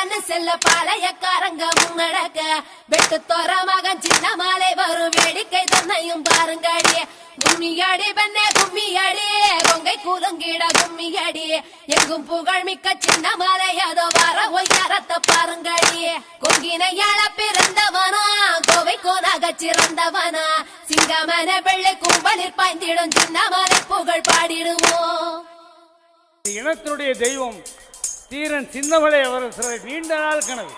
பலன்னு செல்ல பாளையக்காரங்க முன்னடக்க. வெட்டு தோற மகன் சின்ன மாலை வரும் வேடிக்கை தன்னையும் பாருங்கடி. கும்மியடி பெண்ணே கும்மியடி. கொங்கை கூலுங்கிட கும்மியடி. எங்கும் புகழ் மிக்க சின்ன மாலை அதோ வர ஒய்யாரத்தை பாருங்கடி. கொங்கினையாள பிறந்தவனா கோவை கோனாக சிறந்தவனா. சிங்கமன வெள்ளை கும்பலில் பாய்ந்திடும் சின்ன மாலை புகழ் பாடிடுவோம். இனத்தினுடைய தெய்வம் தீரன் சின்னமலை அவர் நீண்ட நாள் கனவு.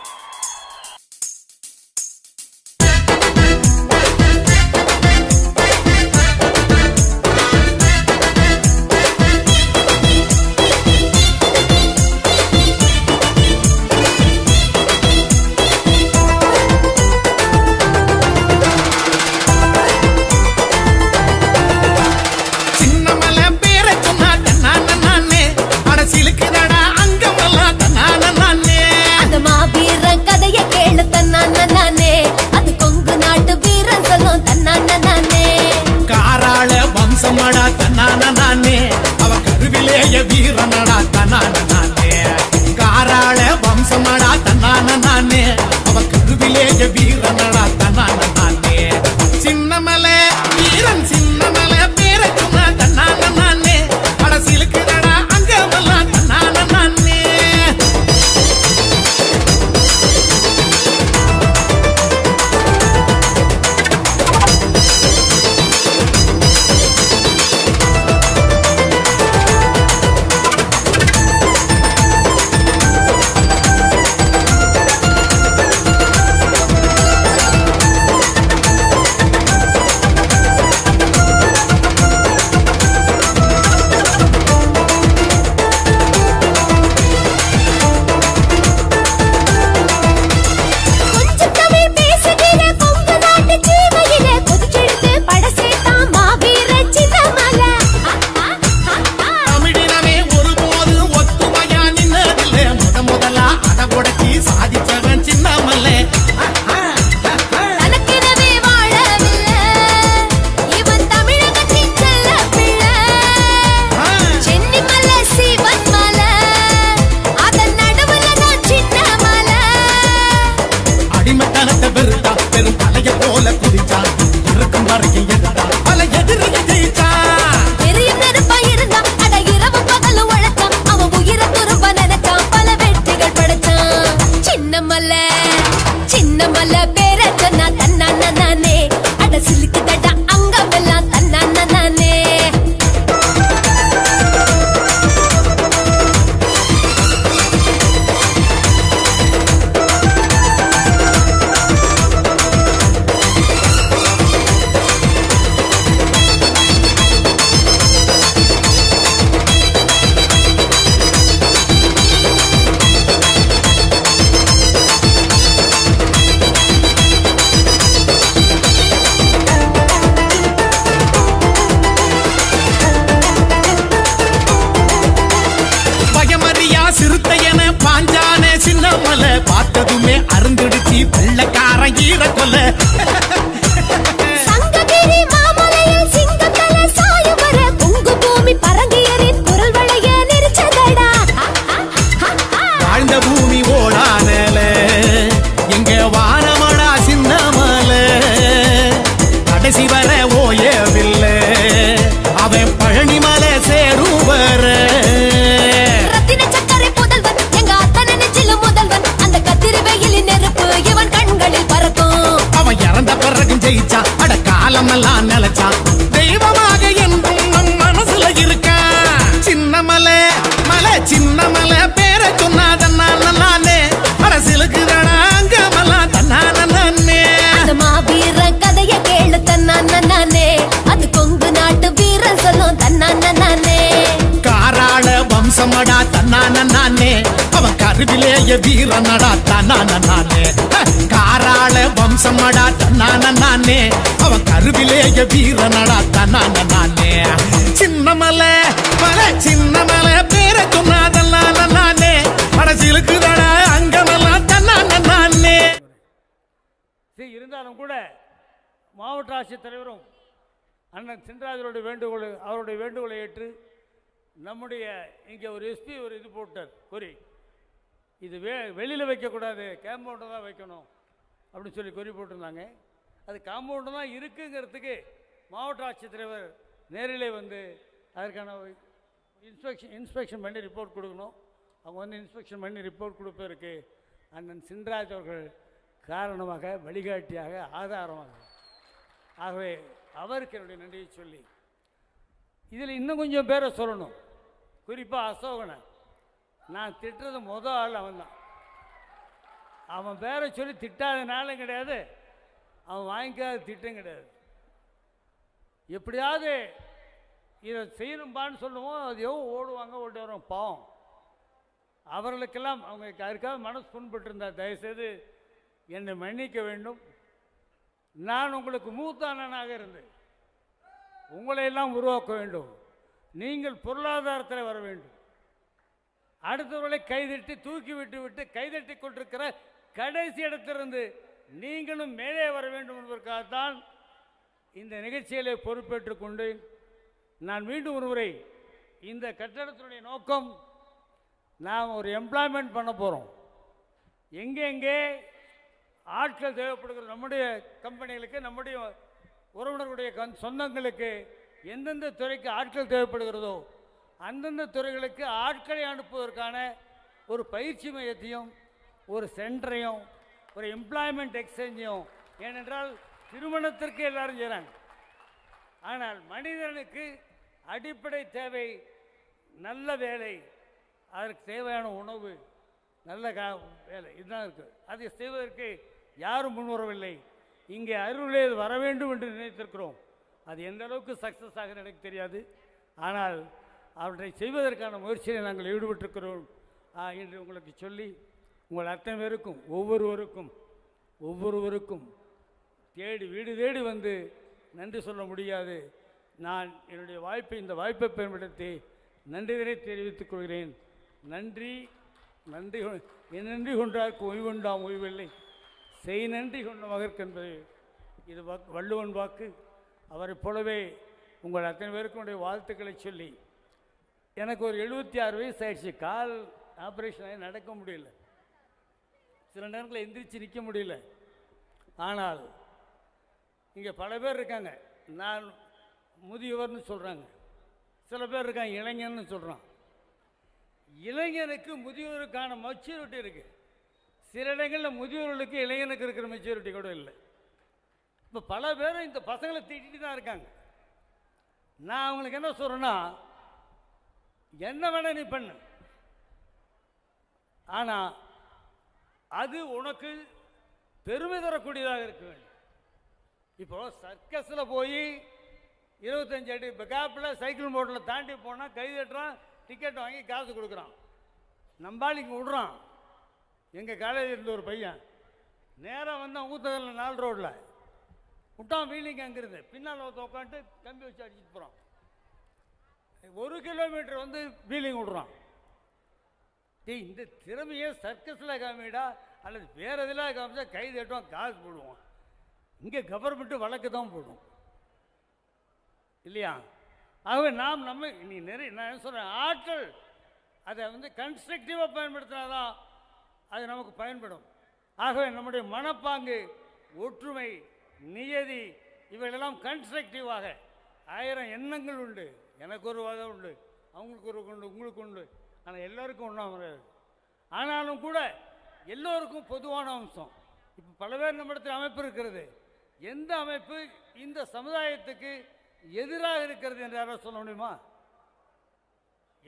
சின்ன மலை பேரை சொன்னா தன்னான நானே அட சிலுக்குதடா வெள்ளக்காரன் ஈர கொல்ல. காலமெல்லாம் நிலைச்சான் தெய்வமாக என்றும் நம் மனசுல இருக்கான் சின்ன மலை மலை சின்ன மலை பேரை சொன்னாதன்னால நானே அரசியலுக்கு அங்கமெல்லாம் தன்னான நானே அந்த மாவீரன் கதைய கேளு தன்னான நானே அது கொங்கு நாட்டு வீரன் சொல்லும் தன்னான நானே காராள வம்சமடா தன்னான நானே அவன் கருவிலேய வீரனடா தன்னான நானே! காராள வம்சமடா தன்னான நானே. அவன் கருவிலேய வீரனடா தன்னான நானே. சின்னமலை மலை சின்னமலை பேர சொன்னாதல்லான நானே மனசிலுக்குதடா அங்கமெல்லாம் தன்னான நானே சரி இருந்தாலும் கூட மாவட்ட ஆட்சித்தலைவரும் அண்ணன் சின்ராஜருடைய வேண்டுகோள் அவருடைய வேண்டுகோளை ஏற்று நம்முடைய இங்கே ஒரு எஸ்பி ஒரு இது போட்டார். குறி. இது வெளியில் வைக்கக்கூடாது கேம்பவுண்டில் தான் வைக்கணும். அப்படின்னு சொல்லி குறி போட்டிருந்தாங்க அது காம்பவுண்டு தான் இருக்குங்கிறதுக்கு மாவட்ட ஆட்சித்தலைவர் நேரிலே வந்து அதற்கான இன்ஸ்பெக்ஷன் இன்ஸ்பெக்ஷன் பண்ணி ரிப்போர்ட் கொடுக்கணும். அவங்க வந்து இன்ஸ்பெக்ஷன் பண்ணி ரிப்போர்ட் கொடுப்பதற்கு அண்ணன் சின்ராஜ் அவர்கள் காரணமாக வழிகாட்டியாக ஆதாரமாக. ஆகவே அவருக்கு என்னுடைய நன்றியை சொல்லி இதில் இன்னும் கொஞ்சம் பேரை சொல்லணும். குறிப்பாக அசோகனை. நான் திட்டுறது மொதல் ஆள் அவன் தான் அவன் பேரை சொல்லி திட்டாதனாலும் கிடையாது. அவன் வாங்கிக்காத திட்டம் கிடையாது. எப்படியாவது இதை செய்யணும்பான்னு சொல்லுவோம் அது எவ்வளோ ஓடுவாங்க ஓடி வரும் பாவம். அவர்களுக்கெல்லாம் அவங்க யாருக்காவது மனசு புண்பட்டிருந்தார் தயவுசெய்து என்னை மன்னிக்க வேண்டும். நான் உங்களுக்கு மூத்த அண்ணனாக இருந்தேன். உங்களை எல்லாம் உருவாக்க வேண்டும். நீங்கள் பொருளாதாரத்தில் வர வேண்டும். அடுத்தவர்களை கைதட்டி தூக்கி விட்டு விட்டு கைதட்டி கொண்டிருக்கிற கடைசி இடத்திலிருந்து நீங்களும் மேலே வர வேண்டும் என்பதற்காகத்தான் இந்த நிகழ்ச்சியிலே பொறுப்பேற்றுக் கொண்டு நான் மீண்டும் ஒருமுறை இந்த கட்டடத்தினுடைய நோக்கம் நாம் ஒரு எம்ப்ளாய்மெண்ட் பண்ண போகிறோம் எங்கெங்கே ஆட்கள் தேவைப்படுகிற நம்முடைய கம்பெனிகளுக்கு நம்முடைய உறவினர்களுடைய கண் சொந்தங்களுக்கு எந்தெந்த துறைக்கு ஆட்கள் தேவைப்படுகிறதோ அந்தந்த துறைகளுக்கு ஆட்களை அனுப்புவதற்கான ஒரு பயிற்சி மையத்தையும் ஒரு சென்டரையும் ஒரு எம்ப்ளாய்மெண்ட் எக்ஸ்சேஞ்சையும் ஏனென்றால் திருமணத்திற்கு எல்லாரும் செய்கிறாங்க ஆனால் மனிதனுக்கு அடிப்படை தேவை நல்ல வேலை அதற்கு தேவையான உணவு நல்ல கா வேலை இதுதான் இருக்குது அதை செய்வதற்கு யாரும் முன்வரவில்லை. இங்கே அருளே வர வேண்டும் என்று நினைத்திருக்கிறோம். அது எந்த அளவுக்கு சக்ஸஸ் ஆகும் எனக்கு தெரியாது. ஆனால் அவற்றை செய்வதற்கான முயற்சியில் நாங்கள் ஈடுபட்டிருக்கிறோம். என்று உங்களுக்கு சொல்லி உங்கள் அத்தனை பேருக்கும் ஒவ்வொருவருக்கும் ஒவ்வொருவருக்கும் தேடி வீடு தேடி வந்து நன்றி சொல்ல முடியாது. நான் என்னுடைய வாய்ப்பை இந்த வாய்ப்பை பயன்படுத்தி நன்றிதனை தெரிவித்துக் கொள்கிறேன். நன்றி நன்றி என் நன்றி கொண்டார்க்கு ஓய்வுண்டாம் ஓய்வில்லை செய் நன்றி கொண்ட மகற்கென்பது இது வாக்கு வள்ளுவன் வாக்கு. அவரைப் போலவே உங்கள் அத்தனை பேருக்கும் வாழ்த்துக்களை சொல்லி எனக்கு ஒரு எழுபத்தி ஆறு வயசு ஆயிடுச்சு. கால் ஆப்ரேஷன் ஆகி நடக்க முடியல. சில நேரங்களில் எந்திரிச்சு நிற்க முடியல. ஆனால் இங்கே பல பேர் இருக்காங்க. நான் முதியவர்னு சொல்கிறாங்க சில பேர் இருக்காங்க இளைஞன்னு சொல்கிறான் இளைஞனுக்கு முதியோருக்கான மெச்சூரிட்டி இருக்குது சில இடங்களில் முதியோர்களுக்கு இளைஞனுக்கு இருக்கிற மெச்சூரிட்டி கூட இல்லை. இப்போ பல பேரும் இந்த பசங்களை திட்டிட்டு தான் இருக்காங்க. நான் அவங்களுக்கு என்ன சொல்கிறேன்னா என்ன வேணால் நீ பண்ணு. ஆனால் அது உனக்கு பெருமை தரக்கூடியதாக இருக்க வேண்டும். இப்போ சர்க்கஸில் போய் இருபத்தஞ்சு அடி கேப்பில் சைக்கிள் மோட்டில் தாண்டி போனால் கை தட்டுறான் டிக்கெட் வாங்கி காசு கொடுக்குறான். நம்பாளிக்கு விடுறான். எங்கள் காலேஜ் இருந்த ஒரு பையன். நேராக வந்தான் ஊத்தகரில் நாலு ரோட்டில் விட்டான் வீலிங் அங்கிருந்து. பின்னால் ஒருத்த உட்காந்துட்டு கம்பி வச்சு அடிச்சுட்டு போகிறான் ஒரு கிலோமீட்டர் வந்து வீலிங் விடுறான். டே இந்த திறமையை சர்க்கஸில் காமிடா? அல்லது வேறு இதில் காமிச்சா கை தட்டுவோம் காசு போடுவோம் இங்கே கவர்மெண்ட்டு வழக்கு தான் போடும். இல்லையா? ஆகவே நாம் நம்ம நீ நிறைய நான் என்ன சொல்கிறேன் ஆற்றல் அதை வந்து கன்ஸ்ட்ரக்டிவாக பயன்படுத்தினாதான் அது நமக்கு பயன்படும். ஆகவே நம்முடைய மனப்பாங்கு ஒற்றுமை நியதி இவைகளெல்லாம் கன்ஸ்ட்ரக்டிவாக ஆயிரம் எண்ணங்கள் உண்டு. எனக்கு ஒரு வகை உண்டு. அவங்களுக்கு ஒரு உண்டு உங்களுக்கு உண்டு. ஆனால் எல்லோருக்கும் ஒன்றா முடியாது ஆனாலும் கூட எல்லோருக்கும் பொதுவான அம்சம். இப்போ பல பேர் நம்மிடத்தில் அமைப்பு இருக்கிறது. எந்த அமைப்பு இந்த சமுதாயத்துக்கு எதிராக இருக்கிறது என்று யாராவது சொல்ல முடியுமா?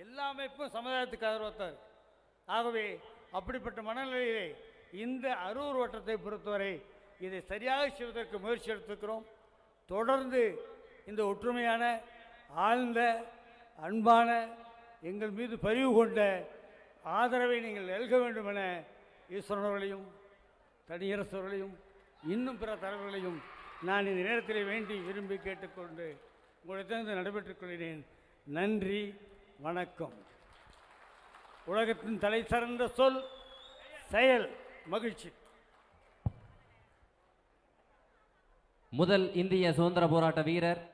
எல்லா அமைப்பும் சமுதாயத்துக்கு ஆதரவாக ஆகவே அப்படிப்பட்ட மனநிலையிலே இந்த அரூர் வட்டத்தை பொறுத்தவரை இதை சரியாக செய்வதற்கு முயற்சி எடுத்திருக்கிறோம். தொடர்ந்து இந்த ஒற்றுமையான ஆழ்ந்த அன்பான எங்கள் மீது பரிவு கொண்ட ஆதரவை நீங்கள் நல்க வேண்டும் என ஈஸ்வரனவர்களையும் தனியரசர்களையும் இன்னும் பிற தலைவர்களையும் நான் இந்த நேரத்தில் வேண்டி விரும்பி கேட்டுக்கொண்டு உங்களிடத்திலிருந்து நடைபெற்றுக் கொள்கிறேன். நன்றி வணக்கம். உலகத்தின் தலை சிறந்த சொல் செயல் மகிழ்ச்சி. முதல் இந்திய சுதந்திர போராட்ட வீரர்